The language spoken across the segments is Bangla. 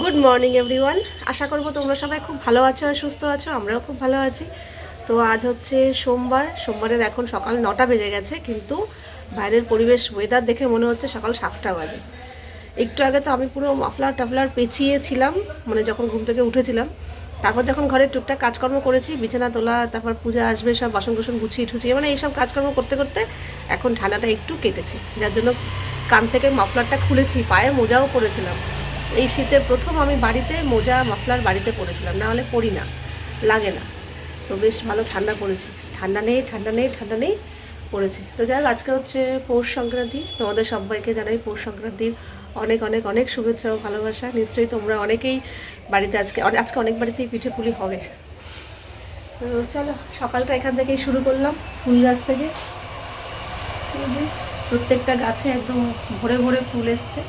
গুড মর্নিং এভরিওয়ান আশা করব তোমরা সবাই খুব ভালো আছো আর সুস্থ আছো, আমরাও খুব ভালো আছি। তো আজ হচ্ছে সোমবার, সোমবারের এখন সকাল নটা বেজে গেছে, কিন্তু বাইরের পরিবেশ ওয়েদার দেখে মনে হচ্ছে সকাল সাতটা বাজে। একটু আগে তো আমি পুরো মাফলার টাফলার পেঁচিয়েছিলাম মানে যখন ঘুম থেকে উঠেছিলাম। তারপর যখন ঘরের টুকটাক কাজকর্ম করেছি, বিছানা তোলা, তারপর পূজা আসবে, সব বাসন কুসন গুছিয়ে ঠুছিয়ে মানে এইসব কাজকর্ম করতে করতে এখন ঠান্ডাটা একটু কেটেছে। যার জন্য কান থেকে মাফলারটা খুলেছি, পায়ে মোজাও পরেছিলাম। এই শীতে প্রথম আমি বাড়িতে মোজা, মাফলার বাড়িতে পরেছিলাম। না হলে পরি না, লাগে না। তো বেশ ভালো ঠান্ডা পড়েছে। ঠান্ডা নেই ঠান্ডা নেই ঠান্ডা নেই পড়েছে। তো যাই আজকে হচ্ছে পৌষ সংক্রান্তি। তোমাদের সবাইকে জানাই পৌষ সংক্রান্তির অনেক অনেক অনেক শুভেচ্ছা ও ভালোবাসা। নিশ্চয়ই তোমরা অনেকেই বাড়িতে আজকে আজকে অনেক বাড়িতেই পিঠে পুলি হবে। তো চলো, সকালটা এখান থেকেই শুরু করলাম, ফুল গাছ থেকে। এই যে প্রত্যেকটা গাছে একদম ভরে ভরে ফুল এসছে।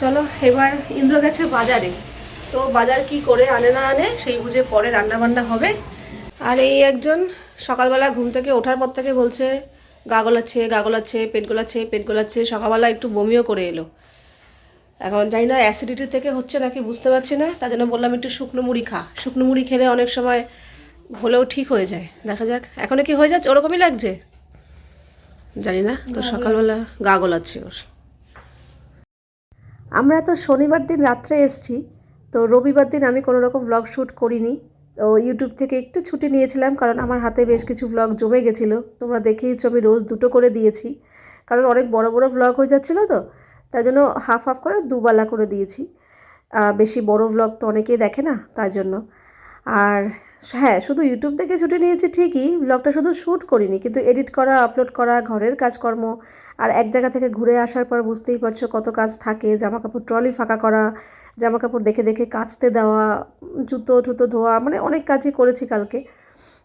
চলো এবার ইন্দ্র গেছে বাজারে। তো বাজার কি করে আনে না আনে সেই বুঝে পরে রান্না বান্না হবে। আর এই একজন সকালবেলা ঘুম থেকে ওঠার পর থেকে বলছে গা গলাচ্ছে গা গলাচ্ছে পেট গলাচ্ছে পেট গলাচ্ছে সকালবেলা একটু বমিও করে এলো। এখন জানি না অ্যাসিডিটি থেকে হচ্ছে নাকি বুঝতে পারছি না তার জন্য বললাম একটু শুকনো মুড়ি খা। শুকনো মুড়ি খেলে অনেক সময় হলেও ঠিক হয়ে যায়। দেখা যাক এখনও কি হয়ে যাচ্ছে? ওরকমই লাগছে? জানি না তো সকালবেলা গা গলাচ্ছে ওর। আমরা তো শনিবার দিন রাত্রে এসছি, তো রবিবার দিন আমি কোনো রকম ব্লগ শ্যুট করিনি। তো ইউটিউব থেকে একটু ছুটি নিয়েছিলাম, কারণ আমার হাতে বেশ কিছু ব্লগ জমে গেছিল। তোমরা দেখেইছো আমি রোজ দুটো করে দিয়েছি। কারণ অনেক বড় বড় ব্লগ হয়ে যাচ্ছিল তো, তার জন্য হাফ হাফ করে দুবেলা করে দিয়েছি। বেশি বড় ব্লগ তো অনেকেই দেখে না তার জন্য। আর হ্যাঁ শুধু ইউটিউব থেকে ছুটি নিয়েছি ঠিকই ব্লগটা শুধু শ্যুট করিনি, কিন্তু এডিট করা আপলোড করা, ঘরের কাজকর্ম আর এক জায়গা থেকে ঘুরে আসার পর বুঝতেই পারছ কত কাজ থাকে জামা কাপড় ট্রলি ফাঁকা করা জামা কাপড় দেখে দেখে কাচতে দেওয়া জুতো টুতো ধোয়া মানে অনেক কাজই করেছি কালকে।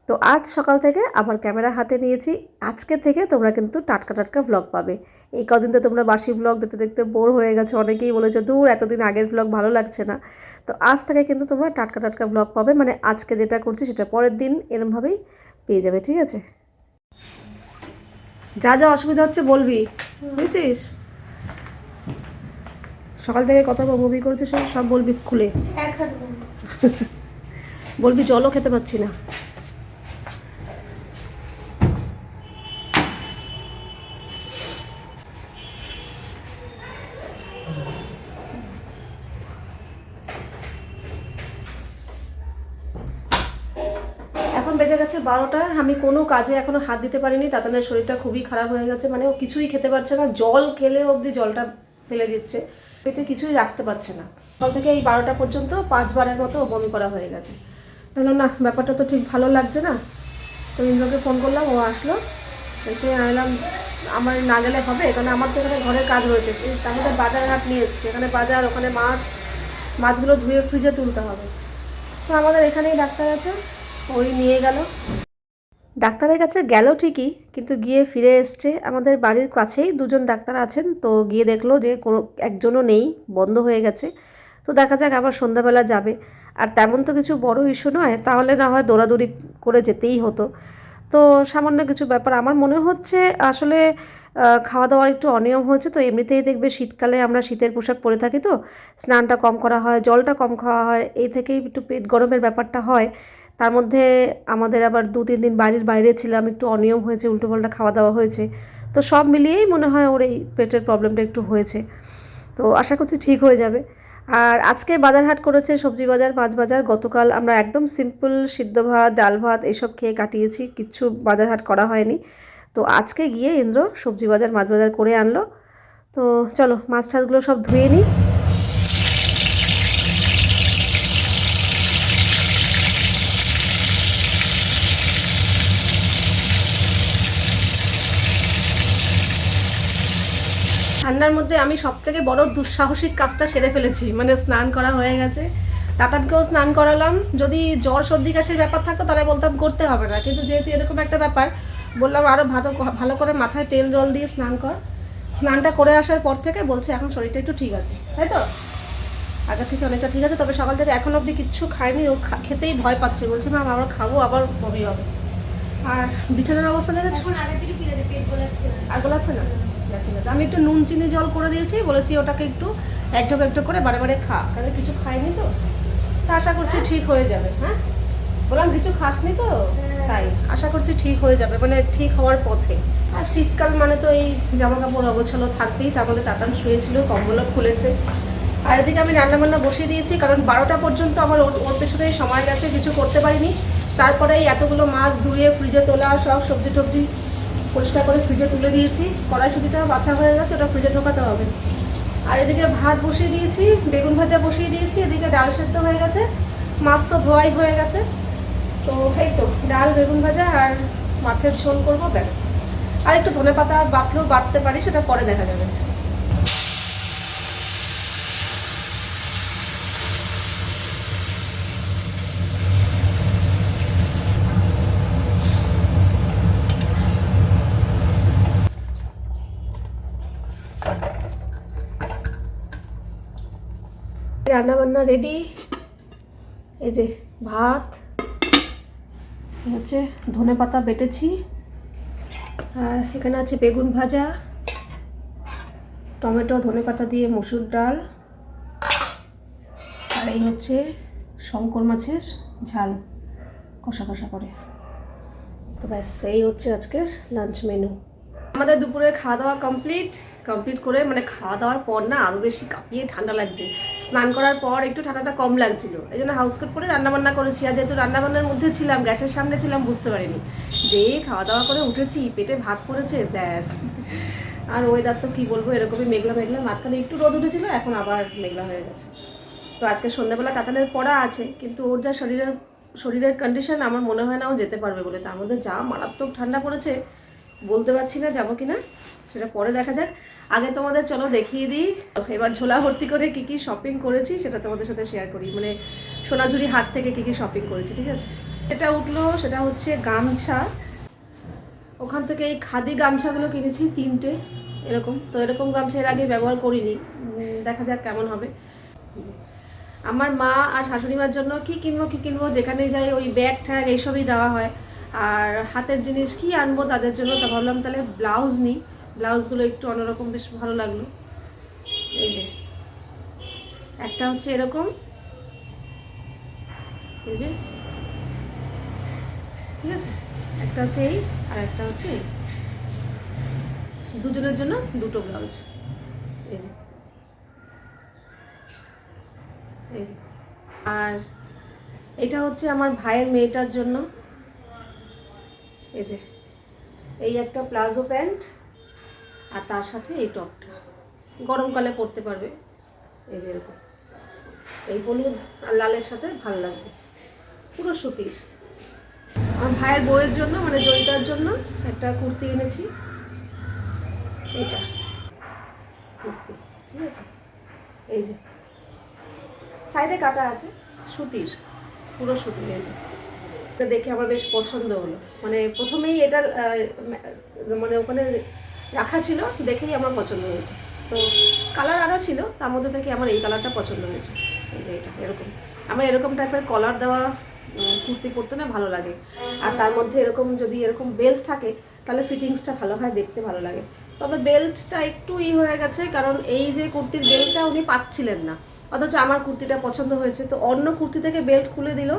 তো আজ সকাল থেকে আবার ক্যামেরা হাতে নিয়েছি। আজকে থেকে তোমরা কিন্তু টাটকা টাটকা ব্লগ পাবে। এই কদিন তো তোমরা বাসি ব্লগ দেখতে দেখতে বোর হয়ে গেছো। অনেকেই বলেছ দূর এতদিন আগের ব্লগ ভালো লাগছে না। তো আজ থেকে কিন্তু তোমরা টাটকা টাটকা ব্লগ পাবে। মানে আজকে যেটা করছি সেটা পরের দিন এরমভাবেই পেয়ে যাবে ঠিক আছে? যা যা অসুবিধা হচ্ছে বলবি বুঝছিস? সকাল থেকে কত মুভি করেছিস সব- সব বলবি খুলে। বলবি জলও খেতে পাচ্ছি না এখন বেজে গেছে বারোটা, আমি কোনো কাজে এখনও হাত দিতে পারিনি তাতানের শরীরটা খুবই খারাপ হয়ে গেছে মানে ও কিছুই খেতে পারছে না, জল খেলে অবধি জলটা ফেলে দিচ্ছে, পেটে কিছুই রাখতে পারছে না। সকাল থেকে এই বারোটা পর্যন্ত পাঁচবারের মতো বমি করা হয়ে গেছে। বলল না, ব্যাপারটা তো ঠিক ভালো লাগছে না। তো ইন্দ্রকে ফোন করলাম, ও আসলো, এসে আনলাম আমার না গেলে হবে কারণ আমার তো এখানে ঘরের কাজ রয়েছে তার মধ্যে বাজার হাট নিয়ে এসছে, এখানে বাজার, ওখানে মাছ, মাছগুলো ধুয়ে ফ্রিজে তুলতে হবে। তো আমাদের এখানেই ডাক্তার আছে, ওই নিয়ে গেল। ডাক্তারের কাছে গেল ঠিকই, কিন্তু গিয়ে ফিরে এসছে আমাদের বাড়ির কাছেই, দুজন ডাক্তার আছেন, তো গিয়ে দেখল যে কোনো একজনও নেই, বন্ধ হয়ে গেছে। তো দেখা যাক আবার সন্ধ্যাবেলা যাবে। আর তেমন তো কিছু বড় ইস্যু নয়, তাহলে না হয় দৌড়াদৌড়ি করে যেতেই হতো। তো সামান্য কিছু ব্যাপার, আমার মনে হচ্ছে আসলে খাওয়া দাওয়ার একটু অনিয়ম হয়েছে, তো এমনিতেই দেখবে শীতকালে আমরা শীতের পোশাক পরে থাকি তো, স্নানটা কম করা হয়, জলটা কম খাওয়া হয়, এই থেকেই একটু পেট গরমের ব্যাপারটা হয়। তার মধ্যে আমাদের আবার দু, তিন দিন বাড়ির বাইরে ছিলাম, একটু অনিয়ম হয়েছে, উল্টোপাল্টা খাওয়া দাওয়া হয়েছে। তো সব মিলিয়েই মনে হয় ওর এই পেটের প্রবলেমটা একটু হয়েছে। তো আশা করছি ঠিক হয়ে যাবে। আর আজকে বাজার হাট করেছে সবজি বাজার, মাছ বাজার। গতকাল আমরা একদম সিম্পল সিদ্ধ ভাত, ডাল ভাত এইসব খেয়ে কাটিয়েছি, কিচ্ছু বাজার হাট করা হয়নি। তো আজকে গিয়ে ইন্দ্র সবজি বাজার, মাছ বাজার করে আনলো। তো চলো মাছ টাছগুলো সব ধুয়ে নিই। ঠান্ডার মধ্যে আমি সব থেকে বড় দুঃসাহসিক কাজটা সেরে ফেলেছি। মানে স্নান করা হয়ে গেছে। তাতানকেও স্নান করালাম। যদি জ্বর সর্দি কাশির ব্যাপার থাকতো তাহলে বলতাম করতে হবে না। কিন্তু যেহেতু এরকম একটা ব্যাপার বললাম আরও ভালো ভালো করে মাথায় তেল জল দিয়ে স্নান কর। স্নানটা করে আসার পর থেকে বলছে এখন শরীরটা একটু ঠিক আছে। তাই তো? আগে থেকে অনেকটা ঠিক আছে। তবে সকাল থেকে এখন অবধি কিচ্ছু খায়নি ও খেতেই ভয় পাচ্ছে। বলছে ম্যাম আবার খাব আবার বমি হবে। আর বিছানার অবস্থা ফিরে পেট গোলাচ্ছে না। আছে। আমি একটু নুন, চিনি, জল করে দিয়েছি, বলেছি ওটাকে একটু এক ঢোক এক ঢোক করে বারে বারে খা। কারণ কিছু খাইনি তো? তা আশা করছি ঠিক হয়ে যাবে হ্যাঁ? বললাম, কিছু খাসনি তো? তাই, আশা করছি ঠিক হয়ে যাবে মানে ঠিক হওয়ার পথে। আর শীতকাল মানে তো এই জামা কাপড় অগোছালো থাকবেই, তার মধ্যে তাতান শুয়েছিল, কম্বলও খুলেছে। আর এদিকে আমি রান্না বান্না বসিয়ে দিয়েছি, কারণ বারোটা পর্যন্ত আমার ওর পেছনে সময় গেছে, কিছু করতে পারিনি। তারপরে এতগুলো মাছ ধুয়ে, ফ্রিজে তোলা, সব সবজি টবজি পরিষ্কার করে ফ্রিজে তুলে দিয়েছি। কড়াইশুটিটা বাছা হয়ে গেছে, ওটা ফ্রিজে ঢোকাতে হবে। আর এদিকে ভাত বসিয়ে দিয়েছি, বেগুন ভাজা বসিয়ে দিয়েছি, এদিকে ডাল সেদ্ধ হয়ে গেছে। মাছ তো ধোয়াই হয়ে গেছে। তো এই তো, ডাল, বেগুন ভাজা আর মাছের ঝোল করব, ব্যাস। আর একটু ধনে পাতা বাটলেও বাটতে পারি, সেটা পরে দেখা যাবে। রান্না বান্না রেডি এই যে ভাত হচ্ছে ধনে পাতা বেটেছি, আর এখানে আছে বেগুন ভাজা, টমেটো, ধনে পাতা দিয়ে মসুর ডাল, আর এই হচ্ছে শঙ্কর মাছের ঝাল, কষা কষা করে। তো ব্যাস, এই হচ্ছে আজকের লাঞ্চ মেনু আমাদের দুপুরে খাওয়া দাওয়া কমপ্লিট কমপ্লিট করে মানে খাওয়া দাওয়ার পর না আরও বেশি কাঁপিয়ে ঠান্ডা লাগছে। স্নান করার পর একটু ঠান্ডাটা কম লাগছিল। এই জন্য হাউস কোট করে রান্নাবান্না করেছি। আর যেহেতু রান্নাবান্নার মধ্যে ছিলাম, গ্যাসের সামনে ছিলাম, বুঝতে পারিনি। যে খাওয়া দাওয়া করে উঠেছি, পেটে ভাত পড়েছে, ব্যাস। আর ওয়েদার তো কী বলব, এরকমই মেঘলা মেঘলা। মাঝখানে একটু রোদ উঠেছিল, এখন আবার মেঘলা হয়ে গেছে। তো আজকে সন্ধ্যাবেলা কাতানের পড়া আছে, কিন্তু ওর যা শরীরের শরীরের কন্ডিশন আমার মনে হয় না ও যেতে পারবে বলে। তার মধ্যে যা মারাত্মক ঠান্ডা পড়েছে বলতে পারছি না, যাব কিনা? সেটা পরে দেখা যাক। আগে তোমাদের চলো দেখিয়ে দিই। এবার ঝোলা ভর্তি করে কি কি শপিং করেছি, সেটা তোমাদের সাথে শেয়ার করি। মানে সোনাঝুরি হাট থেকে কি কি শপিং করেছি, ঠিক আছে? এটা উঠল, সেটা হচ্ছে গামছা। ওখান থেকে এই খাদি গামছাগুলো কিনেছি, তিনটে, এরকম। তো এরকম গামছা এর আগে ব্যবহার করিনি। দেখা যাক কেমন হবে। আমার মা আর শাশুড়ি মার জন্য কি কিনবো কি কিনবো যেখানে যাই, ওই ব্যাগ ঠ্যাগ এইসবই দেওয়া হয়। আর হাতের জিনিস কি আনব তাদের জন্য? তা ভাবলাম তাহলে ব্লাউজ নিই। ব্লাউজগুলো একটু অন্যরকম বেশ ভালো লাগল। এই যে। একটা হচ্ছে এরকম। এই যে। ঠিক আছে? একটা হচ্ছে এই আর একটা হচ্ছে এই। দুজনের জন্য দুটো ব্লাউজ। এই যে। এই যে। আর এটা হচ্ছে আমার ভাইয়ের মেয়েটার জন্য। এই যে, এই একটা প্লাজো প্যান্ট আর তার সাথে এই টপটা। গরমকালে পরতে পারবে। এই যে এরকম। এই হলুদ আর লালের সাথে ভালো লাগবে। পুরো সুতির। আমার ভাইয়ের বউয়ের জন্য মানে জয়িতার জন্য একটা কুর্তি এনেছি। এটা কুর্তি, ঠিক আছে? এই যে। সাইডে কাটা আছে, সুতির। পুরো সুতির, এই যে। দেখে আমার বেশ পছন্দ হলো। মানে প্রথমেই এটা মানে ওখানে রাখা ছিল, দেখেই আমার পছন্দ হয়েছে। তো কালার আরও ছিল, তার মধ্যে থেকে আমার এই কালারটা পছন্দ হয়েছে। যে এটা, এরকম। আমার এরকম টাইপের কলার দেওয়া কুর্তি পরতে না ভালো লাগে। আর তার মধ্যে এরকম যদি এরকম বেল্ট থাকে, তাহলে ফিটিংসটা ভালো হয়, দেখতে ভালো লাগে। তবে বেল্টটা একটু ই হয়ে গেছে, কারণ এই যে কুর্তির বেল্টটা উনি পাচ্ছিলেন না। অথচ আমার কুর্তিটা পছন্দ হয়েছে। তো অন্য কুর্তি থেকে বেল্ট খুলে দিল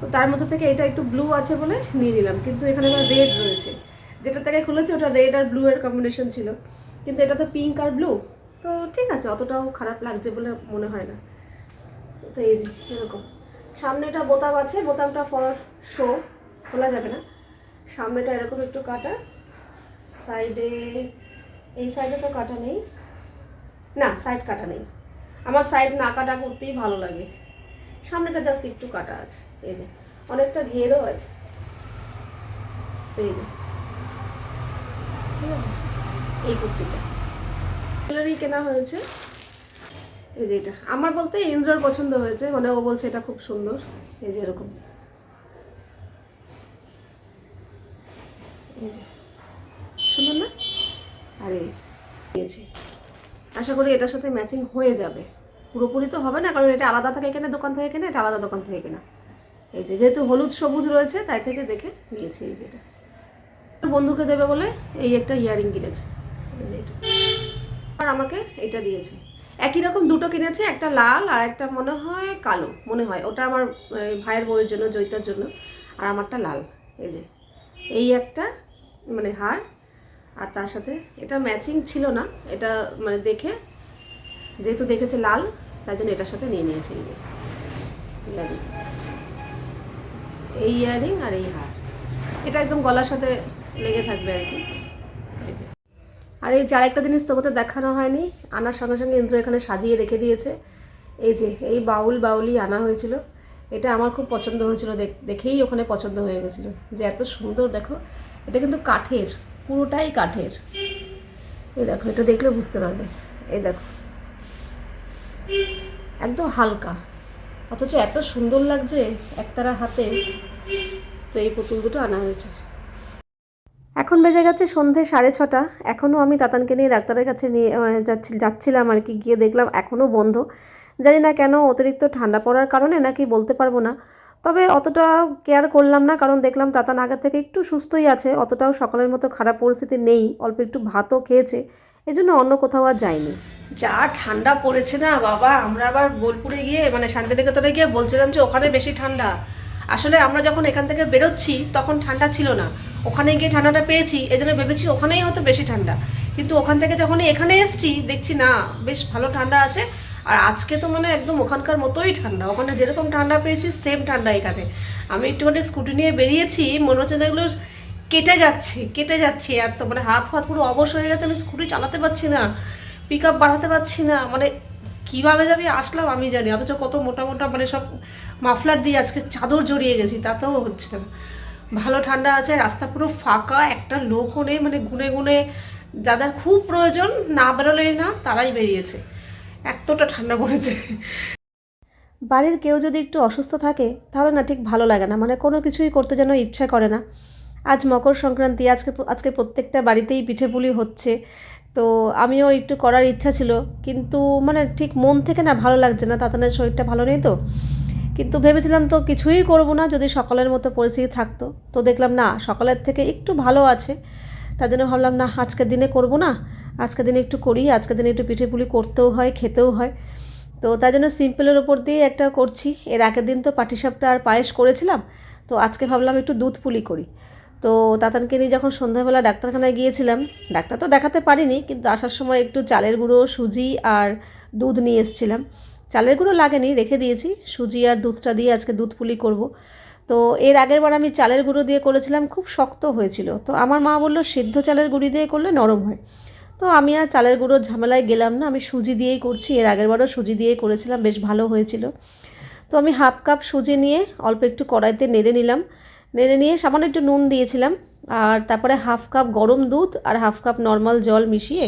তো তার মধ্যে থেকে এটা একটু ব্লু আছে বলে নিয়ে নিলাম। কিন্তু এখানে আবার রেড রয়েছে। যেটা থেকে খুলেছে ওটা রেড আর ব্লু এর কম্বিনেশন ছিল। কিন্তু এটা তো পিঙ্ক আর ব্লু তো ঠিক আছে, অতটাও খারাপ লাগছে বলে মনে হয় না। তো এই যে, এরকম। সামনে এটা বোতাম আছে, বোতামটা ফর শো খোলা যাবে না। সামনেটা এরকম একটু কাটা। সাইডে এই সাইডে তো কাটা নেই। না সাইড কাটা নেই। আমার সাইড না কাটা করতেই ভালো লাগে। সামনেটা জাস্ট একটু কাটা আছে, এই যে। অনেকটা ঘেরও আছে। তো এই যে। ঠিক আছে? এই কুর্তিটা। জুয়েলারি কেনা হয়েছে। এই যে এটা। আমার বলতে ইন্দ্রর পছন্দ হয়েছে মানে ও বলছে এটা খুব সুন্দর। এই যে এরকম। এই যে। না? আরে আশা করি এটার সাথে ম্যাচিং হয়ে যাবে। পুরোপুরি তো হবে না, কারণ এটা আলাদা থাকে কেনা, দোকান থেকে কেনা, এটা আলাদা দোকান থেকে কেনা। এই যে যেহেতু হলুদ সবুজ রয়েছে, তাই থেকে দেখে নিয়েছি এই যে এটা বন্ধুকে দেবে বলে এই একটা ইয়ারিং কিনেছে। এই যে এটা। আর আমাকে এটা দিয়েছে। একই রকম দুটো কিনেছে, একটা লাল আর একটা মনে হয় কালো, মনে হয়। ওটা আমার ভাইয়ের বউয়ের জন্য জৈতার জন্য, আর আমারটা লাল। এই যে। এই একটা মানে হার, আর তার সাথে এটা ম্যাচিং ছিল না, এটা মানে দেখে যেহেতু দেখেছে লাল, তাই জন্য এটার সাথে নিয়ে নিয়েছে ইয়ারিং এই ইয়ারিং আর এই হার। এটা একদম গলার সাথে লেগে থাকবে আর কি। আর এই যে আরেকটা জিনিস তোমাদের দেখানো হয়নি, আনার সঙ্গে সঙ্গে ইন্দ্র এখানে সাজিয়ে রেখে দিয়েছে। এই যে, এই বাউল বাউলি আনা হয়েছিল। এটা আমার খুব পছন্দ হয়েছিল, দেখ- দেখেই ওখানে পছন্দ হয়ে গেছিল। যে এত সুন্দর, দেখো। এটা কিন্তু কাঠের, পুরোটাই কাঠের। এই দেখো, এটা দেখলে বুঝতে পারবে। এই দেখো। একদম হালকা। অথচ এত সুন্দর লাগছে একতারা হাতে, তো এই পুতুল দুটো আনা হয়েছে। এখন বেজে গেছে সন্ধে সাড়ে ছটা। এখনও আমি তাতানকে নিয়ে ডাক্তারের কাছে নিয়ে মানে যাচ্ছি, যাচ্ছিলাম আর কি, গিয়ে দেখলাম এখনও বন্ধ। জানি না কেন অতিরিক্ত ঠান্ডা পড়ার কারণে নাকি বলতে পারব না। তবে অতটা কেয়ার করলাম না, কারণ দেখলাম তাতান আগের থেকে একটু সুস্থই আছে, অতটাও সকালের মতো খারাপ পরিস্থিতি নেই, অল্প একটু ভাতও খেয়েছে। এই জন্য অন্য কোথাও আর যায়নি যা ঠান্ডা পড়েছে না বাবা, আমরা আবার বোলপুরে গিয়ে মানে শান্তিনিকেতনে গিয়ে বলছিলাম যে ওখানে বেশি ঠান্ডা। আসলে আমরা যখন এখান থেকে বেরোচ্ছি, তখন ঠান্ডা ছিল না। ওখানে গিয়ে ঠান্ডাটা পেয়েছি এই জন্য ভেবেছি ওখানেই হয়তো বেশি ঠান্ডা। কিন্তু ওখান থেকে যখন এখানে এসছি, দেখছি না, বেশ ভালো ঠান্ডা আছে। আর আজকে তো মানে একদম ওখানকার মতোই ঠান্ডা। ওখানে যেরকম ঠান্ডা পেয়েছি সেম ঠান্ডা এখানে। আমি একটুখানি স্কুটি নিয়ে বেরিয়েছি, মনে হচ্ছে এগুলো কেটে যাচ্ছে কেটে যাচ্ছে। এত মানে হাত ফাত পুরো অবশ হয়ে গেছে, আমি স্কুটি চালাতে পারছি না পিক আপ বাড়াতে পারছি না। মানে কীভাবে যাবি আসলাম আমি জানি অথচ কত মোটা মোটা মানে সব মাফলার দিয়ে আজকে চাদর জড়িয়ে গেছি, তাতেও হচ্ছে না। ভালো ঠান্ডা আছে, রাস্তা পুরো ফাঁকা, একটা লোকও নেই মানে গুনে গুনে যাদের খুব প্রয়োজন না বেরোলেই না, তারাই বেরিয়েছে। এতটা ঠান্ডা পড়েছে। বাড়ির কেউ যদি একটু অসুস্থ থাকে, তাহলে না ঠিক ভালো লাগে না মানে কোনো কিছুই করতে যেন ইচ্ছা করে না। আজ মকর সংক্রান্তি, আজকে আজকে প্রত্যেকটা বাড়িতেই পিঠে পুলি হচ্ছে। তো আমিও একটু করার ইচ্ছা ছিল, কিন্তু মানে ঠিক মন থেকে না ভালো লাগছে না, তাতানের শরীরটা ভালো নেই তো। কিন্তু ভেবেছিলাম তো কিছুই করব না, যদি সকালের মতো পরিস্থিতি থাকতো। তো দেখলাম না, সকালের থেকে একটু ভালো আছে। তার জন্য ভাবলাম, না, আজকের দিনে করব না। আজকের দিনে একটু করি, আজকের দিনে একটু পিঠে পুলি করতেও হয়, খেতেও হয়। তো তাই জন্য সিম্পলের ওপর দিয়ে একটা করছি। এর আগের দিন তো পাটিসাপটা আর পায়েস করেছিলাম। তো আজকে ভাবলাম একটু দুধ পুলি করি। তো তাতানকে নিয়ে যখন সন্ধ্যাবেলা ডাক্তারখানায় গিয়েছিলাম, ডাক্তার তো দেখাতে পারিনি, কিন্তু আসার সময় একটু চালের গুঁড়ো, সুজি আর দুধ নিয়ে এসেছিলাম। চালের গুঁড়ো লাগেনি, রেখে দিয়েছি, সুজি আর দুধটা দিয়ে আজকে দুধ পুলি করব। তো এর আগের বার আমি চালের গুঁড়ো দিয়ে করেছিলাম, খুব শক্ত হয়েছিল। তো আমার মা বলল, সিদ্ধ চালের গুঁড়ি দিয়ে করলে নরম হয়। তো আমি আর চালের গুঁড়োর ঝামেলায় গেলাম না, আমি সুজি দিয়েই করছি, এর আগের বারও সুজি দিয়েই করেছিলাম, বেশ ভালো হয়েছিল। তো আমি হাফ কাপ সুজি নিয়ে অল্প একটু কড়াইতে নেড়ে নিলাম। নেড়ে নিয়ে সামান্য একটু নুন দিয়েছিলাম, আর তারপরে হাফ কাপ গরম দুধ আর হাফ কাপ নর্মাল জল মিশিয়ে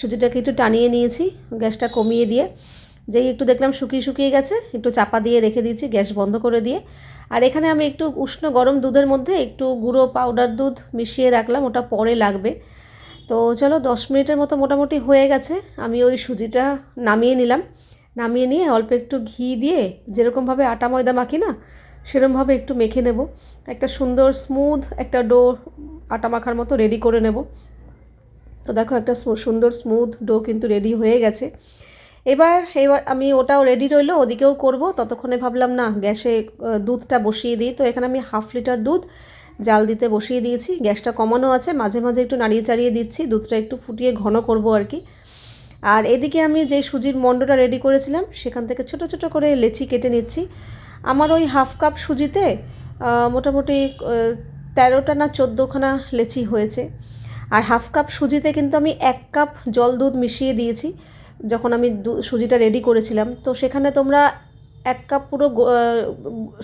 সুজিটাকে একটু টানিয়ে নিয়েছি গ্যাসটা কমিয়ে দিয়ে। যেই একটু দেখলাম শুকিয়ে শুকিয়ে গেছে, একটু চাপা দিয়ে রেখে দিয়েছি, গ্যাস বন্ধ করে দিয়ে। আর এখানে আমি একটু উষ্ণ গরম দুধের মধ্যে একটু গুঁড়ো পাউডার দুধ মিশিয়ে রাখলাম, ওটা পরে লাগবে। তো চলো দশ মিনিটের মতো মোটামুটি হয়ে গেছে, আমি ওই সুজিটা নামিয়ে নিলাম। নামিয়ে নিয়ে অল্প একটু ঘি দিয়ে, যেরকমভাবে আটা ময়দা মাখি না সেরকমভাবে একটু মেখে নেব। একটা সুন্দর স্মুথ একটা ডো আটা মাখার মতো রেডি করে নেব। তো দেখো একটা সুন্দর স্মুথ ডো কিন্তু রেডি হয়ে গেছে। এবার এবার আমি ওটাও রেডি রইল, ওদিকেও করব। ততক্ষণে ভাবলাম, না, গ্যাসে দুধটা বসিয়ে দিই। তো এখানে আমি হাফ লিটার দুধ জাল দিতে বসিয়ে দিয়েছি। গ্যাসটা কমানো আছে। মাঝে মাঝে একটু নাড়িয়ে চাড়িয়ে দিচ্ছি। দুধটা একটু ফুটিয়ে ঘন করব আর কি। আর এদিকে আমি যে সুজির মণ্ডটা রেডি করেছিলাম, সেখান থেকে ছোট ছোট করে লেচি কেটে নিচ্ছি। আমার ওই হাফ কাপ সুজিতে মোটামুটি তেরোটা না চোদ্দোখানা লেচি হয়েছে। আর হাফ কাপ সুজিতে কিন্তু আমি এক কাপ জল দুধ মিশিয়ে দিয়েছি, যখন আমি সুজিটা রেডি করেছিলাম। তো সেখানে তোমরা এক কাপ পুরো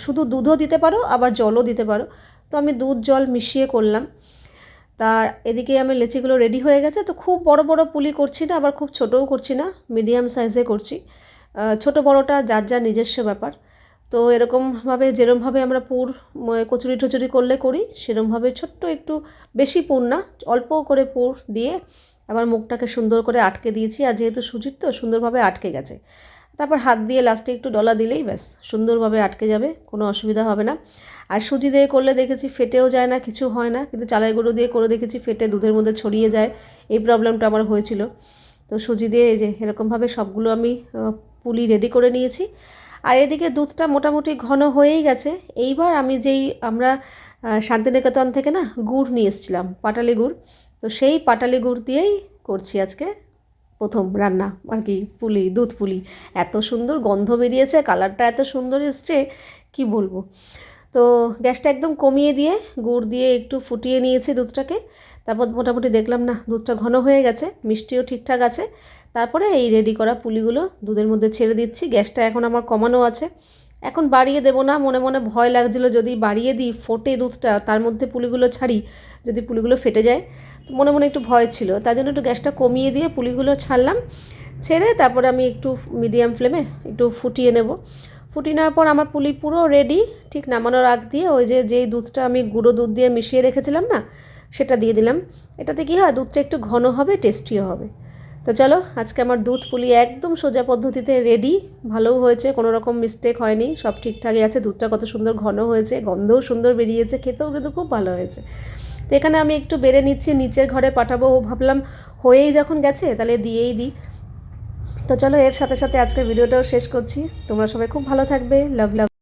শুধু দুধও দিতে পারো, আবার জলও দিতে পারো। তো আমি দুধ, জল মিশিয়ে করলাম। তার এদিকে আমি লেচিগুলো রেডি হয়ে গেছে। তো খুব বড় বড় পুলি করছি না, আবার খুব ছোটও করছি না মিডিয়াম সাইজে করছি। ছোট, বড়টা যার যার নিজস্ব ব্যাপার। তো এরকমভাবে যেরমভাবে আমরা পুর কচুরি টচুরি করলে করি সেরমভাবে ছোট্ট একটু বেশি পুর না, অল্প করে পুর দিয়ে আবার মুখটাকে সুন্দর করে আটকে দিয়েছি। আর যেহেতু সুজির তো সুন্দরভাবে আটকে গেছে। তারপর হাত দিয়ে লাস্টে একটু ডলা দিলেই ব্যাস সুন্দরভাবে আটকে যাবে, কোনো অসুবিধা হবে না। আর সুজি দিয়ে করলে দেখেছি ফেটেও যায় না, কিছু হয় না, কিন্তু চালের গুঁড়ো দিয়ে করে দেখেছি ফেটে দুধের মধ্যে ছড়িয়ে যায়। এই প্রবলেমটা আমার হয়েছিল। তো সুজি দিয়ে এই যে এরকমভাবে সবগুলো আমি পুলি রেডি করে নিয়েছি। আর এদিকে দুধটা মোটামুটি ঘন হয়েই গেছে। এইবার আমি যেই আমরা শান্তিনিকেতন থেকে না গুড় নিয়ে এসেছিলাম, পাটালি গুড়। তো সেই পাটালি গুড় দিয়েই করছি আজকে প্রথম রান্না, আর কি পুলি, দুধ পুলি। এত সুন্দর গন্ধ বেরিয়েছে, কালারটা এত সুন্দর এসছে, কি বলব? তো গ্যাসটা একদম কমিয়ে দিয়ে গুড় দিয়ে একটু ফুটিয়ে নিয়েছি দুধটাকে। তারপর মোটামুটি দেখলাম না, দুধটা ঘন হয়ে গেছে, মিষ্টিও ঠিকঠাক আছে। তারপরে এই রেডি করা পুলিগুলো দুধের মধ্যে ছেড়ে দিচ্ছি। গ্যাসটা এখন আমার কমানো আছে। এখন বাড়িয়ে দেবো না, মনে মনে ভয় লাগছিল যদি বাড়িয়ে দিই, ফোটে দুধটা, তার মধ্যে পুলিগুলো ছাড়ি, যদি পুলিগুলো ফেটে যায় মনে মনে একটু ভয় ছিল। তার জন্য একটু গ্যাসটা কমিয়ে দিয়ে পুলিগুলো ছাড়লাম। ছেড়ে তারপরে আমি একটু মিডিয়াম ফ্লেমে একটু ফুটিয়ে নেব। ফুটিয়ে নেওয়ার পর আমার পুলি পুরো রেডি ঠিক নামানোর আগ দিয়ে ওই যে, যেই দুধটা আমি গুঁড়ো দুধ দিয়ে মিশিয়ে রেখেছিলাম না, সেটা দিয়ে দিলাম। এটাতে কী হয়, দুধটা একটু ঘন হবে টেস্টিও হবে। তো চলো, আজকে আমার দুধ পুলি একদম সোজা পদ্ধতিতে রেডি ভালোও হয়েছে, কোনো রকম মিস্টেক হয়নি, সব ঠিকঠাকই আছে। দুধটা কত সুন্দর ঘন হয়েছে, গন্ধও সুন্দর বেরিয়েছে, খেতেও কিন্তু খুব ভালো হয়েছে। তো এখানে আমি একটু বেড়ে নিচ্ছি, নিচের ঘরে পাঠাবো। ও ভাবলাম হয়েই যখন গেছে, তাহলে দিয়েই দিই। তো চলো, এর সাথে সাথে আজকের ভিডিওটাও শেষ করছি। তোমরা সবাই খুব ভালো থাকবে। লাভ লাভ